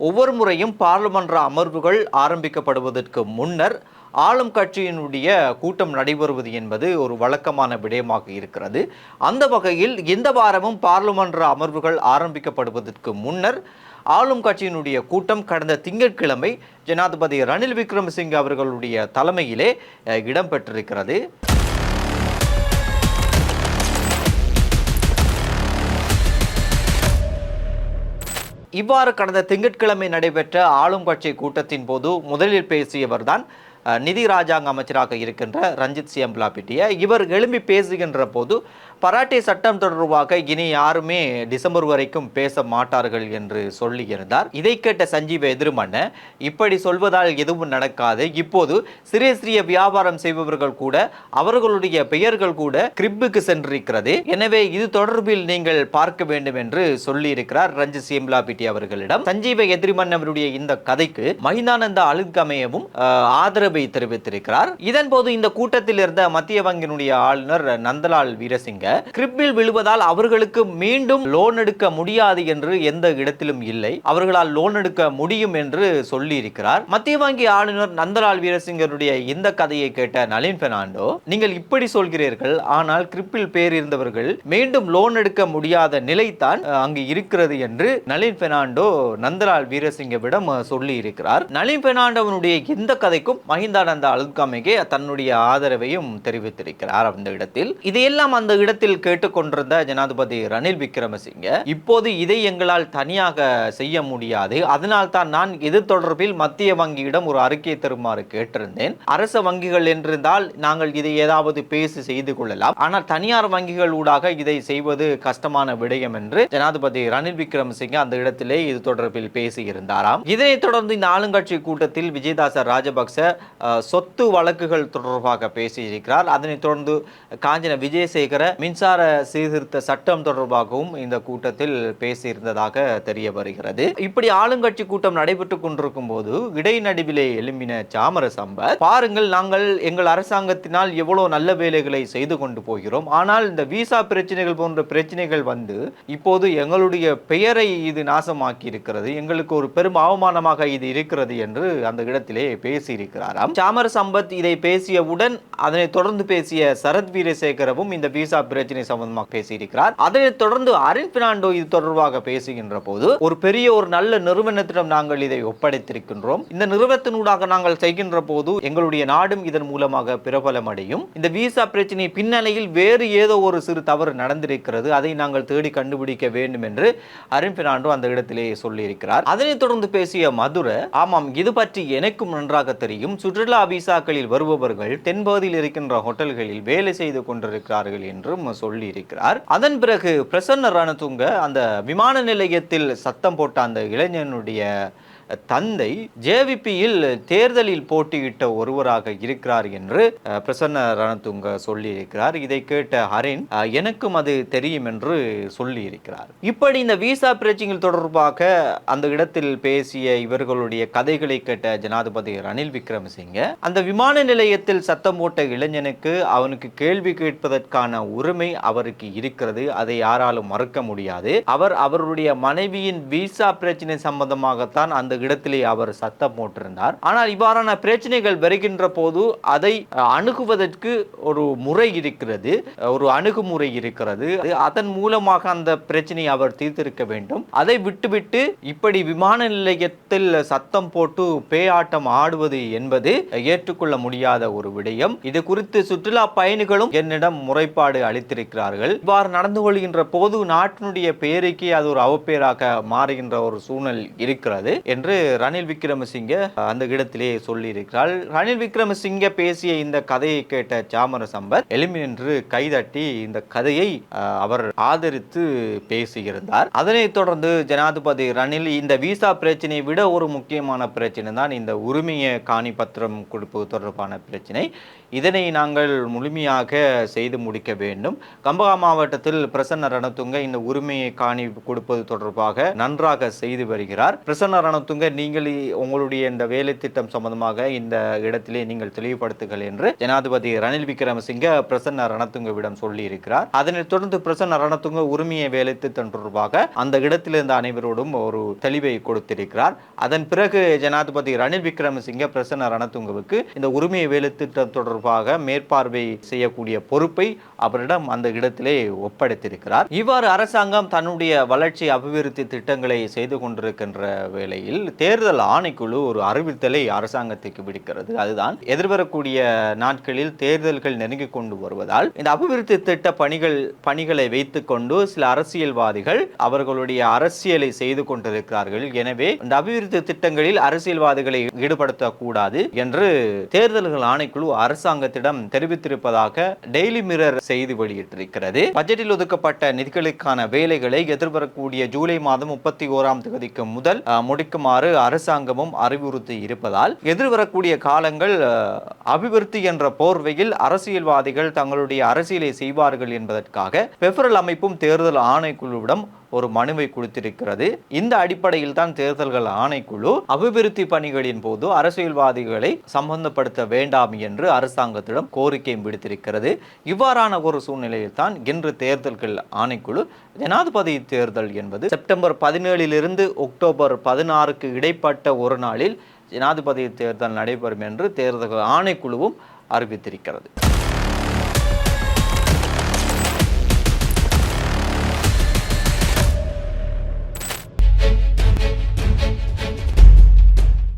ஒவ்வொரு முறையும் பாராளுமன்ற அமர்வுகள் ஆரம்பிக்கப்படுவதற்கு முன்னர் ஆளும் கட்சியினுடைய கூட்டம் நடைபெறுவது என்பது ஒரு வழக்கமான விடயமாக இருக்கிறது. அந்த வகையில் இந்த வாரமும் பாராளுமன்ற அமர்வுகள் ஆரம்பிக்கப்படுவதற்கு முன்னர் ஆளும் கட்சியினுடைய கூட்டம் கடந்த திங்கட்கிழமை ஜனாதிபதி ரணில் விக்ரமசிங்கே அவர்களுடைய தலைமையிலே இடம்பெற்றிருக்கிறது. இவ்வாறு கடந்த திங்கட்கிழமை நடைபெற்ற ஆளும் கட்சி கூட்டத்தின் போது முதலில் பேசியவர்தான் நிதி ராஜாங்க அமைச்சராக இருக்கின்ற ரஞ்சித் சியம்பலா பிட்டிய இவர் எழும்பி பேசுகின்ற போது பராட்டை சட்டம் தொடர்பாக இனி யாருமே டிசம்பர் வரைக்கும் பேச மாட்டார்கள் என்று சொல்லியிருந்தார் இதை கேட்ட சஞ்சீவ எதிர்மன்ன இப்படி சொல்வதால் எதுவும் நடக்காது. இப்போது சிறிய சிறிய வியாபாரம் செய்பவர்கள் கூட அவர்களுடைய பெயர்கள் கூட கிரிப்புக்கு சென்றிருக்கிறது. எனவே இது தொடர்பில் நீங்கள் பார்க்க வேண்டும் என்று சொல்லியிருக்கிறார் ரஞ்சித் சியம்லா பிட்டி அவர்களிடம். சஞ்சீவ எதிரிமன் அவருடைய இந்த கதைக்கு மகிதானந்த அழுத்கமயவும் ஆதரவு ஆதரவை தெரிவித்திருக்கிறார். இதன் போது இந்த கூட்டத்தில் இருந்த மத்திய வங்கியினுடைய ஆளுநர் நந்தலால் வீரசிங்க கிரிப்பில் விழுவதால் அவர்களுக்கு மீண்டும் லோன் எடுக்க முடியாது என்று எந்த இடத்திலும் இல்லை. அவர்களால் லோன் எடுக்க முடியும் என்று சொல்லியிருக்கிறார். மத்திய வங்கி ஆளுநர் நந்தலால் வீரசிங்கருடைய இந்த கதையை கேட்ட நளின் பெர்னாண்டோ நீங்கள் இப்படி சொல்கிறீர்கள் ஆனால் கிரிப்பில் பேர் இருந்தவர்கள் மீண்டும் லோன் எடுக்க முடியாத நிலைதான் அங்கு இருக்கிறது என்று நளின் பெர்னாண்டோ நந்தலால் வீரசிங்கவிடம் சொல்லி இருக்கிறார் நளின் பெர்னாண்டோவனுடைய இந்த கதைக்கும் மஹிந்தானந்த அழுத்காமிகே தன்னுடைய ஆதரவையும் தெரிவித்திருக்கிறார் அந்த இடத்தில். இதையெல்லாம் அந்த இடத்தில் கேட்டுக்கொண்டிருந்த ஜனாதிபதி ரணில் விக்ரமசிங்க இப்போது இதை எங்களால் தனியாக செய்ய முடியாது. அதனால் தான் நான் இது தொடர்பில் மத்திய வங்கியிடம் ஒரு அறிக்கை தருமாறு கேட்டிருந்தேன். அரச வங்கிகள் என்றிருந்தால் நாங்கள் இதை ஏதாவது பேசி செய்து கொள்ளலாம். ஆனால் தனியார் வங்கிகள் ஊடாக இதை செய்வது கஷ்டமான விடயம் என்று ஜனாதிபதி ரணில் விக்ரமசிங்க அந்த இடத்திலே இது தொடர்பில் பேசியிருந்தாராம். இதனைத் தொடர்ந்து இந்த ஆளுங்கட்சி கூட்டத்தில் விஜயதாச ராஜபக்ச சொத்து வழக்குகள் தொடர்பாக பேசியிருக்கிறார். அதனைத் தொடர்ந்து காஞ்சன விஜயசேகர மின்சார சீர்திருத்த சட்டம் தொடர்பாகவும் இந்த கூட்டத்தில் பேசியிருந்ததாக தெரிய வருகிறது. இப்படி ஆளுங்கட்சி கூட்டம் நடைபெற்றுக் கொண்டிருக்கும் போது இடைநடுவிலே எழும்பின சாமர சம்பத் பாருங்கள் நாங்கள் எங்கள் அரசாங்கத்தினால் எவ்வளவு நல்ல வேலைகளை செய்து கொண்டு போகிறோம். ஆனால் இந்த விசா பிரச்சனைகள் போன்ற பிரச்சனைகள் வந்து இப்போது எங்களுடைய பெயரை இது நாசமாக்கி இருக்கிறது எங்களுக்கு ஒரு பெரும் அவமானமாக இது இருக்கிறது என்று அந்த இடத்திலே பேசியிருக்கிறாராம் சாமர சம்பத் இதை பேசியவுடன் அதனை தொடர்ந்து பேசிய சரத் வீரசேகரவும் இந்த விசா பிரச்சனை சம்பந்தமாக பேசியிருக்கிறார். அதனைத் தொடர்ந்து அரின் பினாண்டோ இது தொடர்பாக பேசுகின்ற போது ஒரு பெரிய ஒரு நல்ல நிறுவனத்திடம் நாங்கள் இதை ஒப்படைத்திருக்கின்றோம். இந்த நிறுவனத்தினூடாக நாங்கள் செய்கின்ற போது எங்களுடைய நாடும் இதன் மூலமாக பிரபலம் அடையும் இந்த விசா பிரச்சனை பின்னணியில் வேறு ஏதோ ஒரு சிறு தவறு நடந்திருக்கிறது. அதை நாங்கள் தேடி கண்டுபிடிக்க வேண்டும் என்று அரின் பினாண்டோ அந்த இடத்திலேயே சொல்லியிருக்கிறார். அதனைத் தொடர்ந்து பேசிய மதுரை ஆமாம் இது பற்றி எனக்கும் நன்றாக தெரியும். சுற்றுலா விசாக்களில் வருபவர்கள் தென்பகுதியில் இருக்கின்ற ஹோட்டல்களில் வேலை செய்து கொண்டிருக்கிறார்கள் என்றும் சொல்லியிருக்கிறார். அதன் பிறகு பிரசன்ன ரணதுங்க அந்த விமான நிலையத்தில் சத்தம் போட்ட அந்த இளைஞனுடைய தந்தை ஜேவிபியில் தேர்தலில் போட்டியிட்ட ஒருவராக இருக்கிறார் என்று பிரசன்ன ரணதுங்க சொல்லியிருக்கிறார். இதை கேட்ட ஹரின் எனக்கும் அது தெரியும் என்று சொல்லியிருக்கிறார். இப்படி இந்த விசா பிரச்சனைகள் தொடர்பாக அந்த இடத்தில் பேசிய இவர்களுடைய கதைகளை கேட்ட ஜனாதிபதி ரணில் விக்ரமசிங்க அந்த விமான நிலையத்தில் சத்தம் போட்ட இளைஞனுக்கு அவனுக்கு கேள்வி கேட்பதற்கான உரிமை அவருக்கு இருக்கிறது. அதை யாராலும் மறுக்க முடியாது. அவர் அவருடைய மனைவியின் விசா பிரச்சனை சம்பந்தமாகத்தான் அந்த இடத்திலே அவர் சத்தம் போட்டிருந்தார். ஆனால் இவ்வாறான பிரச்சனைகள் வருகின்ற போது அதை அணுகுவதற்கு ஒரு முறை இருக்கிறது. ஒரு அணுகுமுறை இருக்கிறது. அதன் மூலமாக அந்த பிரச்சனையை அவர் தீர்த்திருக்க வேண்டும். அதை விட்டுவிட்டு இப்படி விமான நிலையத்தில் சத்தம் போட்டு பேயாட்டம் ஆடுவது என்பது ஏற்றுக்கொள்ள முடியாத ஒரு விடயம். இது குறித்து சுற்றுலா பயணிகளும் என்னிடம் முறைப்பாடு அளித்திருக்கிறார்கள். இவ்வாறு நடந்து கொள்கின்ற போது நாட்டினுடைய பெயருக்கே அது ஒரு அவப்பேராக மாறுகின்ற ஒரு சூழல் இருக்கிறது. என்று ரணில் விக்ரமசிங்கே அந்த இடத்திலே சொல்லியிருக்கிறார் ரணில் விக்ரமசிங்கே பேசிய இந்த கதையை கேட்ட சாமர சம்பத் எழுமி கைதட்டி இந்த கதையை அவர் ஆதரித்து பேசியிருந்தார். அதனைத் தொடர்ந்து ஜனாதிபதி ரணில் இந்த விசா பிரச்சனையை விட ஒரு முக்கியமான பிரச்சனை தான் இந்த உரிமைய காணி பத்திரம் கொடுப்பது தொடர்பான பிரச்சனை. இதனை நாங்கள் முழுமையாக செய்து முடிக்க வேண்டும். கம்பகா மாவட்டத்தில் பிரசன்ன ரணத்துங்க இந்த உரிமையை காணி கொடுப்பது தொடர்பாக நன்றாக செய்து வருகிறார். பிரசன்ன ரணத்துங்க ரணதுங்க நீங்கள் உங்களுடைய இந்த வேலை திட்டம் சம்பந்தமாக இந்த இடத்திலே நீங்கள் தெளிவுபடுத்துங்கள் என்று ஜனாதிபதி ரணில் விக்ரமசிங்க பிரசன்ன ரணத்துங்கவிடம் சொல்லி இருக்கிறார் அதனைத் தொடர்ந்து பிரசன்ன ரணத்துங்க உரிமைய வேலை திட்டம் தொடர்பாக அந்த இடத்தில் இருந்த அனைவரோடும் ஒரு தெளிவை கொடுத்திருக்கிறார். அதன் பிறகு ஜனாதிபதி ரணில் விக்ரமசிங்க பிரசன்ன ரணத்துங்கவுக்கு இந்த உரிமைய வேலை திட்டம் தொடர்பாக மேற்பார்வை செய்யக்கூடிய பொறுப்பை அவரிடம் அந்த இடத்திலே ஒப்படைத்திருக்கிறார். இவ்வாறு அரசாங்கம் தன்னுடைய வளர்ச்சி அபிவிருத்தி திட்டங்களை செய்து கொண்டிருக்கின்ற வேளையில் தேர்தல் ஆணைக்குழு ஒரு அறிவித்தலை அரசாங்கத்திற்கு விடுக்கிறது. அதுதான் எதிர்வரக்கூடிய நாட்களில் தேர்தல்கள் நெருங்கிக் கொண்டு வருவதால் இந்த அபிவிருத்தி திட்ட பணிகள் பணிகளை வைத்துக்கொண்டு சில அரசியல்வாதிகள் அவர்களுடைய அரசியலை செய்து கொண்டிருக்கிறார்கள். எனவே இந்த அபிவிருத்தி திட்டங்களில் அரசியல்வாதிகளை ஈடுபடுத்தக்கூடாது என்று தேர்தல்கள் ஆணைக்குழு அரசாங்கத்திடம் தெரிவித்திருப்பதாக டெய்லி மிரர் செய்தி வெளியிட்டிருக்கிறது. பட்ஜெட்டில் ஒதுக்கப்பட்ட நிதிகளுக்கான வேலைகளை எதிர்வரக்கூடிய ஜூலை மாதம் முப்பத்தி ஓராம் தேதிக்கு முதல் முடிக்குமாறு முடிக்குமாறு அரசாங்கமும் அறிவுறுத்தி இருப்பதால் எதிர்வரக்கூடிய காலங்கள் அபிவிருத்தி என்ற போர்வையில் அரசியல்வாதிகள் தங்களுடைய அரசியலை செய்வார்கள் என்பதற்காக பெஃபரல் அமைப்பும் தேர்தல் ஆணைக்குழுவிடம் ஒரு மனுவை கொடுத்திருக்கிறது. இந்த அடிப்படையில் தான் தேர்தல்கள் ஆணைக்குழு அபிவிருத்தி பணிகளின் போது அரசியல்வாதிகளை சம்பந்தப்படுத்த வேண்டாம் என்று அரசாங்கத்திடம் கோரிக்கை விடுத்திருக்கிறது. இவ்வாறான ஒரு சூழ்நிலையில் தான் இன்று தேர்தல்கள் ஆணைக்குழு ஜனாதிபதி தேர்தல் என்பது செப்டம்பர் பதினேழிலிருந்து அக்டோபர் பதினாறுக்கு இடைப்பட்ட ஒரு நாளில் ஜனாதிபதி தேர்தல் நடைபெறும் என்று தேர்தல் ஆணைக்குழுவும் அறிவித்திருக்கிறது.